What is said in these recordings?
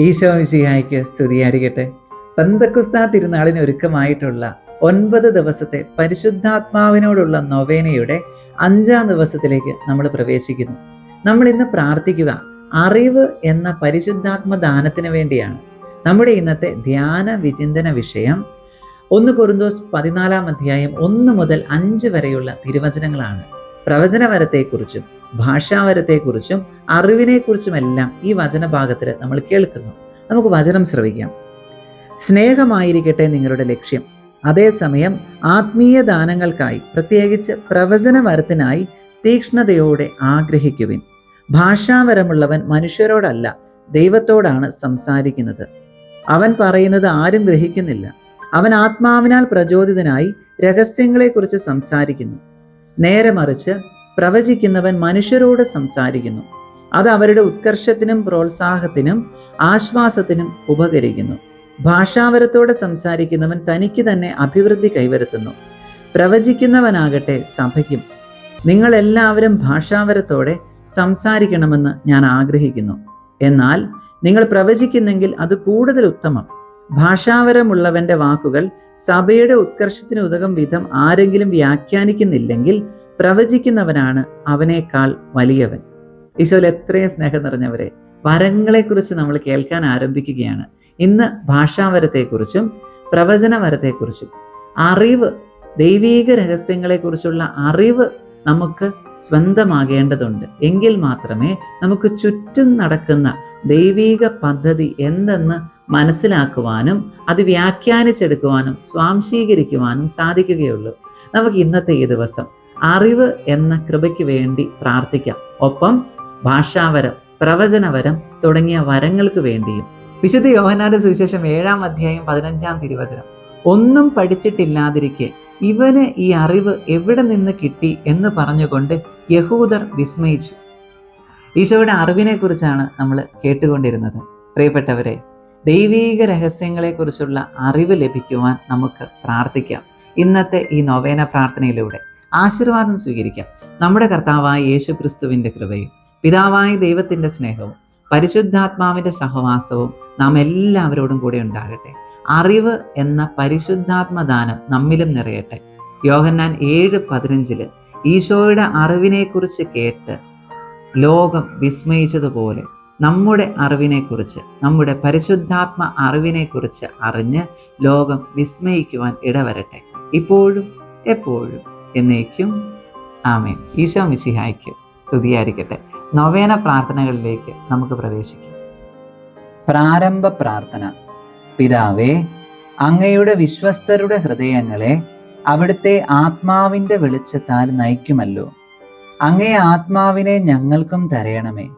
ഈശോ മിശിഹായ്ക്ക് സ്തുതിയായിരിക്കട്ടെ. പന്തക്കുസ്താ തിരുനാളിന് ഒരുക്കമായിട്ടുള്ള ഒൻപത് ദിവസത്തെ പരിശുദ്ധാത്മാവിനോടുള്ള നൊവേനയുടെ അഞ്ചാം ദിവസത്തിലേക്ക് നമ്മൾ പ്രവേശിക്കുന്നു. നമ്മൾ ഇന്ന് പ്രാർത്ഥിക്കുക അറിവ് എന്ന പരിശുദ്ധാത്മ ദാനത്തിന് വേണ്ടിയാണ്. നമ്മുടെ ഇന്നത്തെ ധ്യാന വിചിന്തന വിഷയം ഒന്ന് കൊറിന്തോസ് പതിനാലാം അധ്യായം ഒന്ന് മുതൽ അഞ്ച് വരെയുള്ള തിരുവചനങ്ങളാണ്. പ്രവചനവരത്തെക്കുറിച്ചും ഭാഷാവരത്തെക്കുറിച്ചും അറിവിനെക്കുറിച്ചുമെല്ലാം ഈ വചനഭാഗത്തിൽ നമ്മൾ കേൾക്കുന്നു. നമുക്ക് വചനം ശ്രവിക്കാം. സ്നേഹമായിരിക്കട്ടെ നിങ്ങളുടെ ലക്ഷ്യം. അതേസമയം ആത്മീയ ദാനങ്ങൾക്കായി പ്രത്യേകിച്ച് പ്രവചനവരത്തിനായി തീക്ഷ്ണതയോടെ ആഗ്രഹിക്കുവിൻ. ഭാഷാവരമുള്ളവൻ മനുഷ്യരോടല്ല ദൈവത്തോടാണ് സംസാരിക്കുന്നത്. അവൻ പറയുന്നത് ആരും ഗ്രഹിക്കുന്നില്ല. അവൻ ആത്മാവിനാൽ പ്രചോദിതനായി രഹസ്യങ്ങളെക്കുറിച്ച് സംസാരിക്കുന്നു. നേരെ മറിച്ച് പ്രവചിക്കുന്നവൻ മനുഷ്യരോട് സംസാരിക്കുന്നു. അത് അവരുടെ ഉത്കർഷത്തിനും പ്രോത്സാഹത്തിനും ആശ്വാസത്തിനും ഉപകരിക്കുന്നു. ഭാഷാവരത്തോടെ സംസാരിക്കുന്നവൻ തനിക്ക് തന്നെ അഭിവൃദ്ധി കൈവരുത്തുന്നു. പ്രവചിക്കുന്നവനാകട്ടെ സഭയ്ക്കും നിങ്ങളെല്ലാവരും ഭാഷാവരത്തോടെ സംസാരിക്കണമെന്ന് ഞാൻ ആഗ്രഹിക്കുന്നു. എന്നാൽ നിങ്ങൾ പ്രവചിക്കുന്നെങ്കിൽ അത് കൂടുതൽ ഉത്തമം. ഭാഷാവരമുള്ളവന്റെ വാക്കുകൾ സഭയുടെ ഉത്കർഷത്തിന് ഉതകം വിധം ആരെങ്കിലും വ്യാഖ്യാനിക്കുന്നില്ലെങ്കിൽ പ്രവചിക്കുന്നവനാണ് അവനേക്കാൾ വലിയവൻ. ഈശോയിൽ എത്രയും സ്നേഹം നിറഞ്ഞവരെ വരങ്ങളെക്കുറിച്ച് നമ്മൾ കേൾക്കാൻ ആരംഭിക്കുകയാണ്. ഇന്ന് ഭാഷാവരത്തെക്കുറിച്ചും പ്രവചനവരത്തെക്കുറിച്ചും അറിവ് ദൈവീക രഹസ്യങ്ങളെക്കുറിച്ചുള്ള അറിവ് നമുക്ക് സ്വന്തമാകേണ്ടതുണ്ട്. എങ്കിൽ മാത്രമേ നമുക്ക് ചുറ്റും നടക്കുന്ന ദൈവീക പദ്ധതി എന്തെന്ന് മനസ്സിലാക്കുവാനും അത് വ്യാഖ്യാനിച്ചെടുക്കുവാനും സ്വാംശീകരിക്കുവാനും സാധിക്കുകയുള്ളൂ. നമുക്ക് ഇന്നത്തെ ഈ ദിവസം അറിവ് എന്ന കൃപയ്ക്ക് വേണ്ടി പ്രാർത്ഥിക്കാം. ഒപ്പം ഭാഷാവരം പ്രവചനവരം തുടങ്ങിയ വരങ്ങൾക്ക് വേണ്ടിയും. വിശുദ്ധ യോഹനാന്റെ സുവിശേഷം ഏഴാം അധ്യായം പതിനഞ്ചാം തിരുവചനം. ഒന്നും പഠിച്ചിട്ടില്ലാതിരിക്കെ ഇവന് ഈ അറിവ് എവിടെ നിന്ന് കിട്ടി എന്ന് പറഞ്ഞുകൊണ്ട് യഹൂദർ വിസ്മയിച്ചു. ഈശോയുടെ അറിവിനെ കുറിച്ചാണ് നമ്മൾ കേട്ടുകൊണ്ടിരുന്നത്. പ്രിയപ്പെട്ടവരെ ദൈവീക രഹസ്യങ്ങളെക്കുറിച്ചുള്ള അറിവ് ലഭിക്കുവാൻ നമുക്ക് പ്രാർത്ഥിക്കാം. ഇന്നത്തെ ഈ നൊവേന പ്രാർത്ഥനയിലൂടെ ആശീർവാദം സ്വീകരിക്കാം. നമ്മുടെ കർത്താവായ യേശു ക്രിസ്തുവിന്റെ കൃപയും പിതാവായ ദൈവത്തിന്റെ സ്നേഹവും പരിശുദ്ധാത്മാവിന്റെ സഹവാസവും നാം എല്ലാവരോടും കൂടെ ഉണ്ടാകട്ടെ. അറിവ് എന്ന പരിശുദ്ധാത്മദാനം നമ്മിലും നിറയട്ടെ. യോഹന്നാൻ ഏഴ് പതിനഞ്ചിൽ ഈശോയുടെ അറിവിനെക്കുറിച്ച് കേട്ട് ലോകം വിസ്മയിച്ചതുപോലെ നമ്മുടെ അറിവിനെക്കുറിച്ച് നമ്മുടെ പരിശുദ്ധാത്മ അറിവിനെക്കുറിച്ച് അറിഞ്ഞ് ലോകം വിസ്മയിക്കുവാൻ ഇടവരട്ടെ. ഇപ്പോഴും എപ്പോഴും എന്നേക്കും. ആമേൻ. ഈശോ മിശിഹായ്ക്ക് സ്തുതിയായിരിക്കട്ടെ. നൊവേന പ്രാർത്ഥനകളിലേക്ക് നമുക്ക് പ്രവേശിക്കാം. പ്രാരംഭ പ്രാർത്ഥന. പിതാവേ അങ്ങയുടെ വിശ്വസ്തരുടെ ഹൃദയങ്ങളെ അവിടുത്തെ ആത്മാവിന്റെ വെളിച്ചത്താൽ നയിക്കുമല്ലോ. അങ്ങേ ആത്മാവിനെ ഞങ്ങൾക്കും തരയണമേ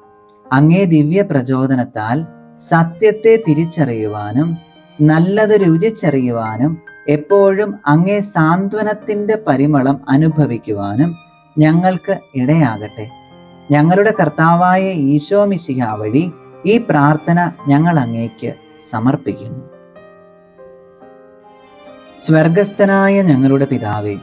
അങ്ങേ ദിവ്യ പ്രചോദനത്താൽ സത്യത്തെ തിരിച്ചറിയുവാനും നല്ലത് രുചിച്ചറിയുവാനും എപ്പോഴും അങ്ങേ സാന്ത്വനത്തിന്റെ പരിമളം അനുഭവിക്കുവാനും ഞങ്ങൾക്ക് ഇടയാകട്ടെ. ഞങ്ങളുടെ കർത്താവായ ഈശോ മിശിഹ വഴി ഈ പ്രാർത്ഥന ഞങ്ങൾ അങ്ങേക്ക് സമർപ്പിക്കുന്നു. സ്വർഗസ്ഥനായ ഞങ്ങളുടെ പിതാവേ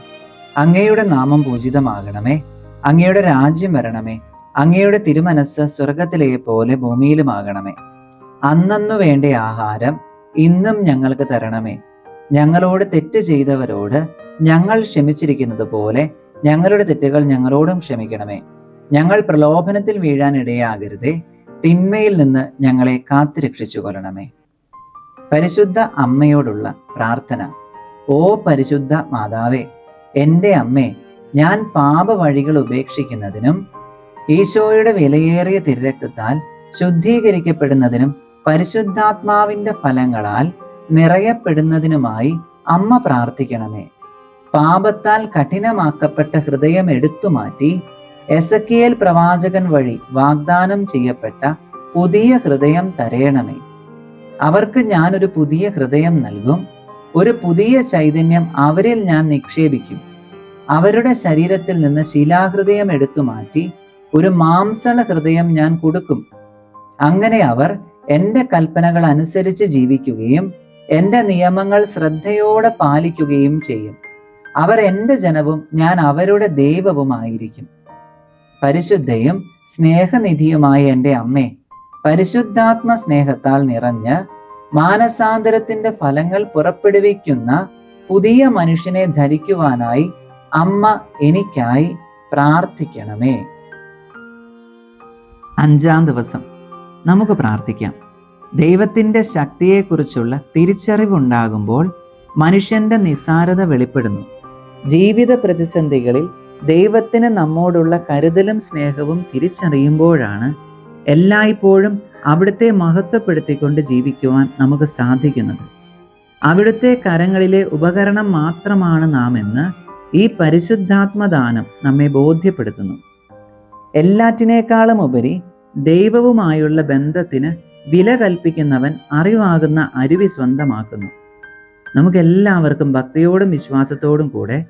അങ്ങയുടെ നാമം പൂജിതമാകണമേ അങ്ങയുടെ രാജ്യം വരണമേ അങ്ങയുടെ തിരുമനസ് സ്വർഗത്തിലെ പോലെ ഭൂമിയിലുമാകണമേ. അന്നന്നു വേണ്ട ആഹാരം ഇന്നും ഞങ്ങൾക്ക് തരണമേ. ഞങ്ങളോട് തെറ്റ് ചെയ്തവരോട് ഞങ്ങൾ ക്ഷമിച്ചിരിക്കുന്നത് പോലെ ഞങ്ങളുടെ തെറ്റുകൾ ഞങ്ങളോടും ക്ഷമിക്കണമേ. ഞങ്ങൾ പ്രലോഭനത്തിൽ വീഴാൻ ഇടയാകരുതേ. തിന്മയിൽ നിന്ന് ഞങ്ങളെ കാത്തുരക്ഷിച്ചു കൊള്ളണമേ പരിശുദ്ധ അമ്മയോടുള്ള പ്രാർത്ഥന. ഓ പരിശുദ്ധ മാതാവേ എന്റെ അമ്മേ ഞാൻ പാപ വഴികൾ ഉപേക്ഷിക്കുന്നതിനും ഈശോയുടെ വിലയേറിയ തിരുരക്തത്താൽ ശുദ്ധീകരിക്കപ്പെടുന്നതിനും പരിശുദ്ധാത്മാവിന്റെ ഫലങ്ങളാൽ നിറയപ്പെടുന്നതിനുമായി അമ്മ പ്രാർത്ഥിക്കണമേ. പാപത്താൽ കഠിനമാക്കപ്പെട്ട ഹൃദയം എടുത്തുമാറ്റി എസക്കിയേൽ പ്രവാചകൻ വഴി വാഗ്ദാനം ചെയ്യപ്പെട്ട പുതിയ ഹൃദയം തരയണമേ. അവർക്ക് ഞാൻ ഒരു പുതിയ ഹൃദയം നൽകും. ഒരു പുതിയ ചൈതന്യം അവരിൽ ഞാൻ നിക്ഷേപിക്കും. അവരുടെ ശരീരത്തിൽ നിന്ന് ശിലാഹൃദയം എടുത്തു മാറ്റി ഒരു മാംസള ഹൃദയം ഞാൻ കൊടുക്കും. അങ്ങനെ അവർ എന്റെ കൽപ്പനകൾ അനുസരിച്ച് ജീവിക്കുകയും എന്റെ നിയമങ്ങൾ ശ്രദ്ധയോടെ പാലിക്കുകയും ചെയ്യും. അവർ എന്റെ ജനവും ഞാൻ അവരുടെ ദൈവവുമായിരിക്കും. പരിശുദ്ധയും സ്നേഹനിധിയുമായ എന്റെ അമ്മേ പരിശുദ്ധാത്മ സ്നേഹത്താൽ നിറഞ്ഞ് മാനസാന്തരത്തിന്റെ ഫലങ്ങൾ പുറപ്പെടുവിക്കുന്ന പുതിയ മനുഷ്യനെ ധരിക്കുവാനായി അമ്മ എനിക്കായി പ്രാർത്ഥിക്കണമേ. അഞ്ചാം ദിവസം. നമുക്ക് പ്രാർത്ഥിക്കാം. ദൈവത്തിന്റെ ശക്തിയെക്കുറിച്ചുള്ള തിരിച്ചറിവുണ്ടാകുമ്പോൾ മനുഷ്യന്റെ നിസ്സാരത വെളിപ്പെടുന്നു. ജീവിത പ്രതിസന്ധികളിൽ ദൈവത്തിന് നമ്മോടുള്ള കരുതലും സ്നേഹവും തിരിച്ചറിയുമ്പോഴാണ് എല്ലായ്പ്പോഴും അവിടുത്തെ മഹത്വപ്പെടുത്തിക്കൊണ്ട് ജീവിക്കുവാൻ നമുക്ക് സാധിക്കുന്നത്. അവിടുത്തെ കരങ്ങളിലെ ഉപകരണം മാത്രമാണ് നാം എന്ന് ഈ പരിശുദ്ധാത്മദാനം നമ്മെ ബോധ്യപ്പെടുത്തുന്നു. എല്ലാറ്റിനേക്കാളും ഉപരി ദൈവവുമായുള്ള ബന്ധത്തിന് വില കൽപ്പിക്കുന്നവൻ അറിവാകുന്ന അരുവി സ്വന്തമാക്കുന്നു. നമുക്കെല്ലാവർക്കും ഭക്തിയോടും വിശ്വാസത്തോടും കൂടെ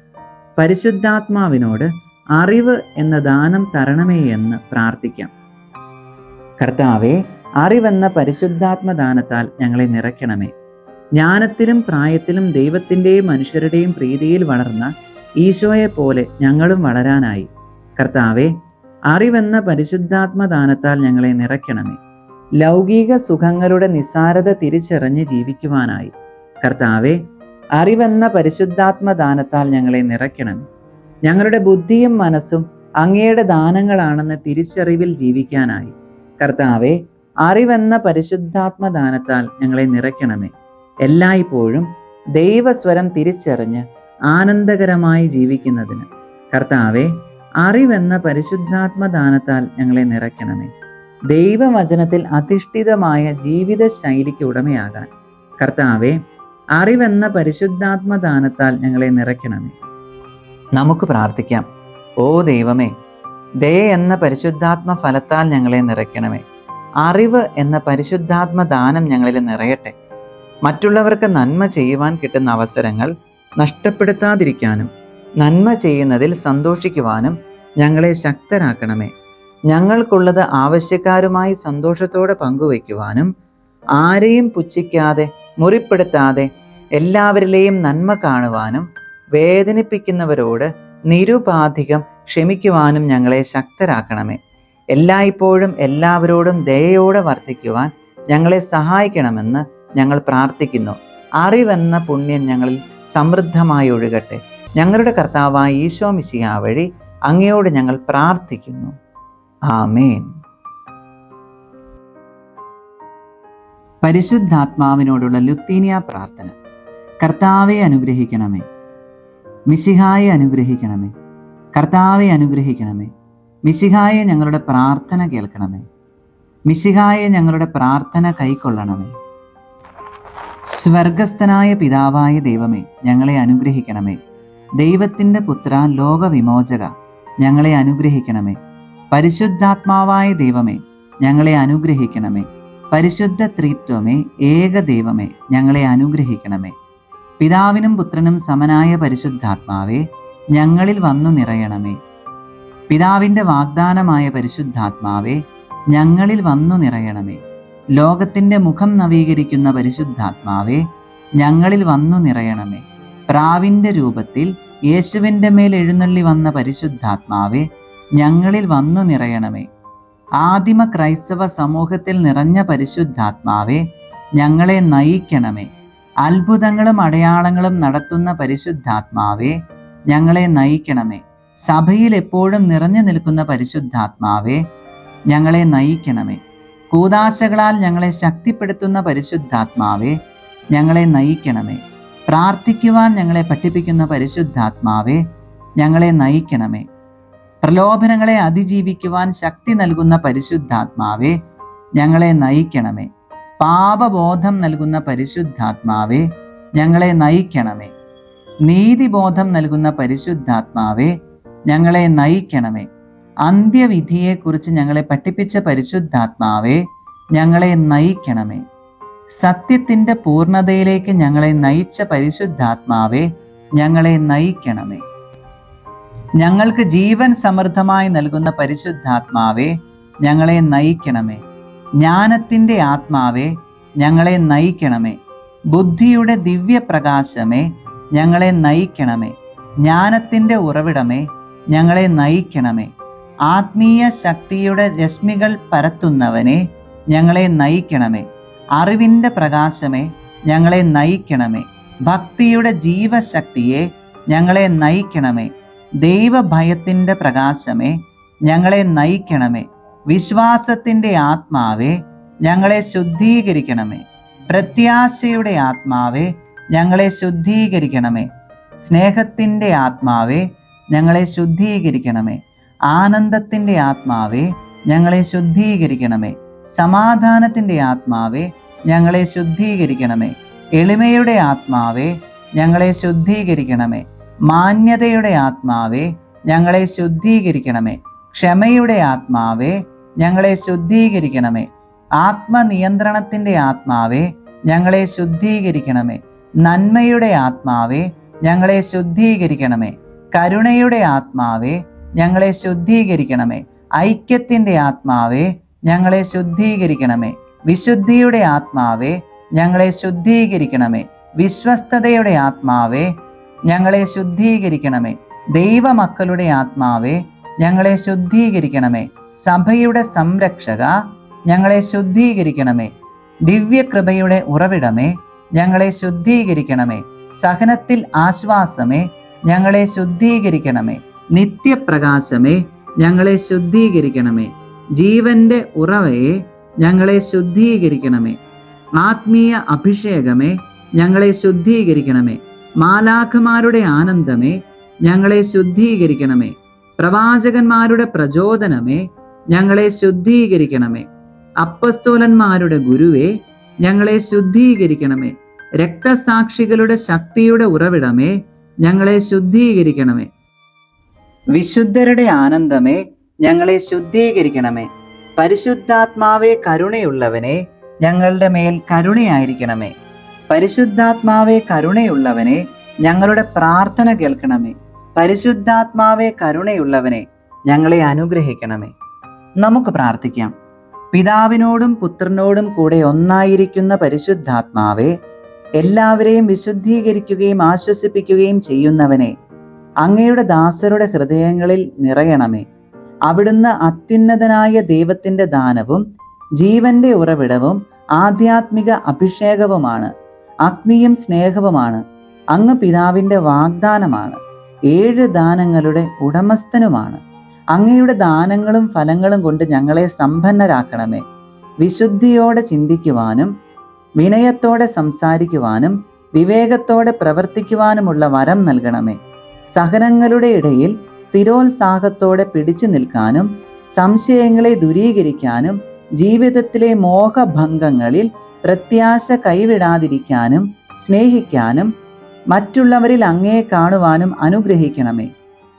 പരിശുദ്ധാത്മാവിനോട് അറിവ് എന്ന ദാനം തരണമേ എന്ന് പ്രാർത്ഥിക്കാം. കർത്താവെ അറിവെന്ന പരിശുദ്ധാത്മദാനത്താൽ ഞങ്ങളെ നിറയ്ക്കണമേ. ജ്ഞാനത്തിലും പ്രായത്തിലും ദൈവത്തിന്റെയും മനുഷ്യരുടെയും പ്രീതിയിൽ വളർന്ന ഈശോയെ പോലെ ഞങ്ങളും വളരാനായി. കർത്താവെ അറിവെന്ന പരിശുദ്ധാത്മദാനത്താൽ ഞങ്ങളെ നിറയ്ക്കണമേ. ലൗകിക സുഖങ്ങളുടെ നിസാരത തിരിച്ചറിഞ്ഞ് ജീവിക്കുവാനായി. കർത്താവെ അറിവെന്ന പരിശുദ്ധാത്മദാനത്താൽ ഞങ്ങളെ നിറയ്ക്കണമേ. ഞങ്ങളുടെ ബുദ്ധിയും മനസ്സും അങ്ങയുടെ ദാനങ്ങളാണെന്ന് തിരിച്ചറിവിൽ ജീവിക്കാനായി. കർത്താവെ അറിവെന്ന പരിശുദ്ധാത്മദാനത്താൽ ഞങ്ങളെ നിറയ്ക്കണമേ. എല്ലായ്പ്പോഴും ദൈവസ്വരം തിരിച്ചറിഞ്ഞ് ആനന്ദകരമായി ജീവിക്കുന്നതിന്. കർത്താവെ അറിവെന്ന പരിശുദ്ധാത്മദാനത്താൽ ഞങ്ങളെ നിറയ്ക്കണമേ. ദൈവവചനത്തിൽ അധിഷ്ഠിതമായ ജീവിത ശൈലിക്ക് ഉടമയാകാൻ കർത്താവെ അറിവെന്ന പരിശുദ്ധാത്മദാനത്താൽ ഞങ്ങളെ നിറയ്ക്കണമേ. നമുക്ക് പ്രാർത്ഥിക്കാം. ഓ ദൈവമേ ദയ എന്ന പരിശുദ്ധാത്മ ഫലത്താൽ ഞങ്ങളെ നിറയ്ക്കണമേ. അറിവ് എന്ന പരിശുദ്ധാത്മ ദാനം ഞങ്ങളിൽ നിറയട്ടെ. മറ്റുള്ളവർക്ക് നന്മ ചെയ്യുവാൻ കിട്ടുന്ന അവസരങ്ങൾ നഷ്ടപ്പെടുത്താതിരിക്കാനും നന്മ ചെയ്യുന്നതിൽ സന്തോഷിക്കുവാനും ഞങ്ങളെ ശക്തരാക്കണമേ ഞങ്ങൾക്കുള്ളത് ആവശ്യക്കാരുമായി സന്തോഷത്തോടെ പങ്കുവയ്ക്കുവാനും ആരെയും പുച്ഛിക്കാതെ മുറിപ്പെടുത്താതെ എല്ലാവരിലെയും നന്മ കാണുവാനും വേദനിപ്പിക്കുന്നവരോട് നിരുപാധികം ക്ഷമിക്കുവാനും ഞങ്ങളെ ശക്തരാക്കണമേ. എല്ലായ്പ്പോഴും എല്ലാവരോടും ദയയോടെ വർത്തിക്കുവാൻ ഞങ്ങളെ സഹായിക്കണമെന്ന് ഞങ്ങൾ പ്രാർത്ഥിക്കുന്നു. അറിവെന്ന പുണ്യം ഞങ്ങളിൽ സമൃദ്ധമായി ഒഴുകട്ടെ. ഞങ്ങളുടെ കർത്താവായ ഈശോ മിശിഹ വഴി അങ്ങയോട് ഞങ്ങൾ പ്രാർത്ഥിക്കുന്നു. ആമേൻ. പരിശുദ്ധാത്മാവിനോടുള്ള ലുത്തീനിയ പ്രാർത്ഥന. കർത്താവെ അനുഗ്രഹിക്കണമേ. മിശിഹായെ അനുഗ്രഹിക്കണമേ. കർത്താവെ അനുഗ്രഹിക്കണമേ. മിശിഹായെ ഞങ്ങളുടെ പ്രാർത്ഥന കേൾക്കണമേ. മിശിഹായെ ഞങ്ങളുടെ പ്രാർത്ഥന കൈക്കൊള്ളണമേ. സ്വർഗസ്ഥനായ പിതാവായ ദൈവമേ ഞങ്ങളെ അനുഗ്രഹിക്കണമേ. ദൈവത്തിന്റെ പുത്ര ലോകവിമോചക ഞങ്ങളെ അനുഗ്രഹിക്കണമേ. പരിശുദ്ധാത്മാവായ ദൈവമേ ഞങ്ങളെ അനുഗ്രഹിക്കണമേ. പരിശുദ്ധ ത്രിത്വമേ ഏക ദൈവമേ ഞങ്ങളെ അനുഗ്രഹിക്കണമേ. പിതാവിനും പുത്രനും സമനായ പരിശുദ്ധാത്മാവേ ഞങ്ങളിൽ വന്നു നിറയണമേ. പിതാവിന്റെ വാഗ്ദാനമായ പരിശുദ്ധാത്മാവേ ഞങ്ങളിൽ വന്നു നിറയണമേ. ലോകത്തിന്റെ മുഖം നവീകരിക്കുന്ന പരിശുദ്ധാത്മാവേ ഞങ്ങളിൽ വന്നു നിറയണമേ. പ്രാവിന്റെ രൂപത്തിൽ യേശുവിന്റെ മേൽ എഴുന്നള്ളി വന്ന പരിശുദ്ധാത്മാവെ ഞങ്ങളിൽ വന്നു നിറയണമേ. ആദിമ ക്രൈസ്തവ സമൂഹത്തിൽ നിറഞ്ഞ പരിശുദ്ധാത്മാവെ ഞങ്ങളെ നയിക്കണമേ. അത്ഭുതങ്ങളും അടയാളങ്ങളും നടത്തുന്ന പരിശുദ്ധാത്മാവെ ഞങ്ങളെ നയിക്കണമേ. സഭയിൽ എപ്പോഴും നിറഞ്ഞു നിൽക്കുന്ന പരിശുദ്ധാത്മാവെ ഞങ്ങളെ നയിക്കണമേ. കൂതാശകളാൽ ഞങ്ങളെ ശക്തിപ്പെടുത്തുന്ന പരിശുദ്ധാത്മാവെ ഞങ്ങളെ നയിക്കണമേ. പ്രാർത്ഥിക്കുവാൻ ഞങ്ങളെ പഠിപ്പിക്കുന്ന പരിശുദ്ധാത്മാവേ ഞങ്ങളെ നയിക്കണമേ. പ്രലോഭനങ്ങളെ അതിജീവിക്കുവാൻ ശക്തി നൽകുന്ന പരിശുദ്ധാത്മാവേ ഞങ്ങളെ നയിക്കണമേ. പാപബോധം നൽകുന്ന പരിശുദ്ധാത്മാവേ ഞങ്ങളെ നയിക്കണമേ. നീതിബോധം നൽകുന്ന പരിശുദ്ധാത്മാവേ ഞങ്ങളെ നയിക്കണമേ. അന്ത്യവിധിയെക്കുറിച്ച് ഞങ്ങളെ പഠിപ്പിച്ച പരിശുദ്ധാത്മാവേ ഞങ്ങളെ നയിക്കണമേ. സത്യത്തിന്റെ പൂർണതയിലേക്ക് ഞങ്ങളെ നയിച്ച പരിശുദ്ധാത്മാവേ ഞങ്ങളെ നയിക്കണമേ. ഞങ്ങൾക്ക് ജീവൻ സമൃദ്ധമായി നൽകുന്ന പരിശുദ്ധാത്മാവേ ഞങ്ങളെ നയിക്കണമേ. ജ്ഞാനത്തിന്റെ ആത്മാവേ ഞങ്ങളെ നയിക്കണമേ. ബുദ്ധിയുടെ ദിവ്യപ്രകാശമേ ഞങ്ങളെ നയിക്കണമേ. ജ്ഞാനത്തിന്റെ ഉറവിടമേ ഞങ്ങളെ നയിക്കണമേ. ആത്മീയ ശക്തിയുടെ രശ്മികൾ പരത്തുന്നവനെ ഞങ്ങളെ നയിക്കണമേ. അറിവിന്റെ പ്രകാശമേ ഞങ്ങളെ നയിക്കണമേ. ഭക്തിയുടെ ജീവശക്തിയെ ഞങ്ങളെ നയിക്കണമേ. ദൈവഭയത്തിന്റെ പ്രകാശമേ ഞങ്ങളെ നയിക്കണമേ. വിശ്വാസത്തിന്റെ ആത്മാവേ ഞങ്ങളെ ശുദ്ധീകരിക്കണമേ. പ്രത്യാശയുടെ ആത്മാവേ ഞങ്ങളെ ശുദ്ധീകരിക്കണമേ. സ്നേഹത്തിന്റെ ആത്മാവേ ഞങ്ങളെ ശുദ്ധീകരിക്കണമേ. ആനന്ദത്തിന്റെ ആത്മാവേ ഞങ്ങളെ ശുദ്ധീകരിക്കണമേ. സമാധാനത്തിന്റെ ആത്മാവേ ഞങ്ങളെ ശുദ്ധീകരിക്കണമേ. എളിമയുടെ ആത്മാവേ ഞങ്ങളെ ശുദ്ധീകരിക്കണമേ. മാന്യതയുടെ ആത്മാവേ ഞങ്ങളെ ശുദ്ധീകരിക്കണമേ. ക്ഷമയുടെ ആത്മാവേ ഞങ്ങളെ ശുദ്ധീകരിക്കണമേ. ആത്മനിയന്ത്രണത്തിന്റെ ആത്മാവേ ഞങ്ങളെ ശുദ്ധീകരിക്കണമേ. നന്മയുടെ ആത്മാവേ ഞങ്ങളെ ശുദ്ധീകരിക്കണമേ. കരുണയുടെ ആത്മാവേ ഞങ്ങളെ ശുദ്ധീകരിക്കണമേ. ഐക്യത്തിന്റെ ആത്മാവേ ഞങ്ങളെ ശുദ്ധീകരിക്കണമേ. വിശുദ്ധിയുടെ ആത്മാവേ ഞങ്ങളെ ശുദ്ധീകരിക്കണമേ. വിശ്വസ്തതയുടെ ആത്മാവേ ഞങ്ങളെ ശുദ്ധീകരിക്കണമേ. ദൈവമക്കളുടെ ആത്മാവേ ഞങ്ങളെ ശുദ്ധീകരിക്കണമേ. സഭയുടെ സംരക്ഷക ഞങ്ങളെ ശുദ്ധീകരിക്കണമേ. ദിവ്യകൃപയുടെ ഉറവിടമേ ഞങ്ങളെ ശുദ്ധീകരിക്കണമേ. സഹനത്തിൽ ആശ്വാസമേ ഞങ്ങളെ ശുദ്ധീകരിക്കണമേ. നിത്യപ്രകാശമേ ഞങ്ങളെ ശുദ്ധീകരിക്കണമേ. ജീവന്റെ ഉറവയെ ഞങ്ങളെ ശുദ്ധീകരിക്കണമേ. ആത്മീയ അഭിഷേകമേ ഞങ്ങളെ ശുദ്ധീകരിക്കണമേ. മാലാഖമാരുടെ ആനന്ദമേ ഞങ്ങളെ ശുദ്ധീകരിക്കണമേ. പ്രവാചകന്മാരുടെ പ്രചോദനമേ ഞങ്ങളെ ശുദ്ധീകരിക്കണമേ. അപ്പസ്തോലന്മാരുടെ ഗുരുവേ ഞങ്ങളെ ശുദ്ധീകരിക്കണമേ. രക്തസാക്ഷികളുടെ ശക്തിയുടെ ഉറവിടമേ ഞങ്ങളെ ശുദ്ധീകരിക്കണമേ. വിശുദ്ധരുടെ ആനന്ദമേ ഞങ്ങളെ ശുദ്ധീകരിക്കണമേ. പരിശുദ്ധാത്മാവേ കരുണയുള്ളവനെ ഞങ്ങളുടെ മേൽ കരുണയായിരിക്കണമേ. പരിശുദ്ധാത്മാവേ കരുണയുള്ളവനെ ഞങ്ങളുടെ പ്രാർത്ഥന കേൾക്കണമേ. പരിശുദ്ധാത്മാവേ കരുണയുള്ളവനെ ഞങ്ങളെ അനുഗ്രഹിക്കണമേ. നമുക്ക് പ്രാർത്ഥിക്കാം. പിതാവിനോടും പുത്രനോടും കൂടെ ഒന്നായിരിക്കുന്ന പരിശുദ്ധാത്മാവെ എല്ലാവരെയും വിശുദ്ധീകരിക്കുകയും ആശ്വസിപ്പിക്കുകയും ചെയ്യുന്നവനെ അങ്ങയുടെ ദാസരുടെ ഹൃദയങ്ങളിൽ നിറയണമേ. അവിടുന്ന് അത്യുന്നതനായ ദൈവത്തിന്റെ ദാനവും ജീവന്റെ ഉറവിടവും ആധ്യാത്മിക അഭിഷേകവുമാണ് അഗ്നിയും സ്നേഹവുമാണ് അങ്ങ് പിതാവിന്റെ വാഗ്ദാനമാണ് ഏഴ് ദാനങ്ങളുടെ ഉടമസ്ഥനുമാണ്. അങ്ങയുടെ ദാനങ്ങളും ഫലങ്ങളും കൊണ്ട് ഞങ്ങളെ സമ്പന്നരാക്കണമേ. വിശുദ്ധിയോടെ ചിന്തിക്കുവാനും വിനയത്തോടെ സംസാരിക്കുവാനും വിവേകത്തോടെ പ്രവർത്തിക്കുവാനുമുള്ള വരം നൽകണമേ. സഹനങ്ങളുടെ ഇടയിൽ സ്ഥിരോത്സാഹത്തോടെ പിടിച്ചു നിൽക്കാനും സംശയങ്ങളെ ദൂരീകരിക്കാനും ജീവിതത്തിലെ മോഹഭംഗങ്ങളിൽ പ്രത്യാശ കൈവിടാതിരിക്കാനും സ്നേഹിക്കാനും മറ്റുള്ളവരിൽ അങ്ങേ കാണുവാനും അനുഗ്രഹിക്കണമേ.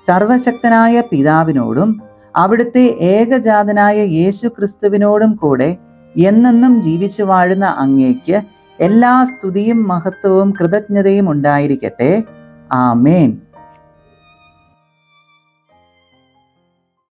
സർവശക്തനായ പിതാവിനോടും അവിടുത്തെ ഏകജാതനായ യേശു ക്രിസ്തുവിനോടും കൂടെ എന്നെന്നും ജീവിച്ചു വാഴുന്ന അങ്ങേക്ക് എല്ലാ സ്തുതിയും മഹത്വവും കൃതജ്ഞതയും ഉണ്ടായിരിക്കട്ടെ. ആമേൻ.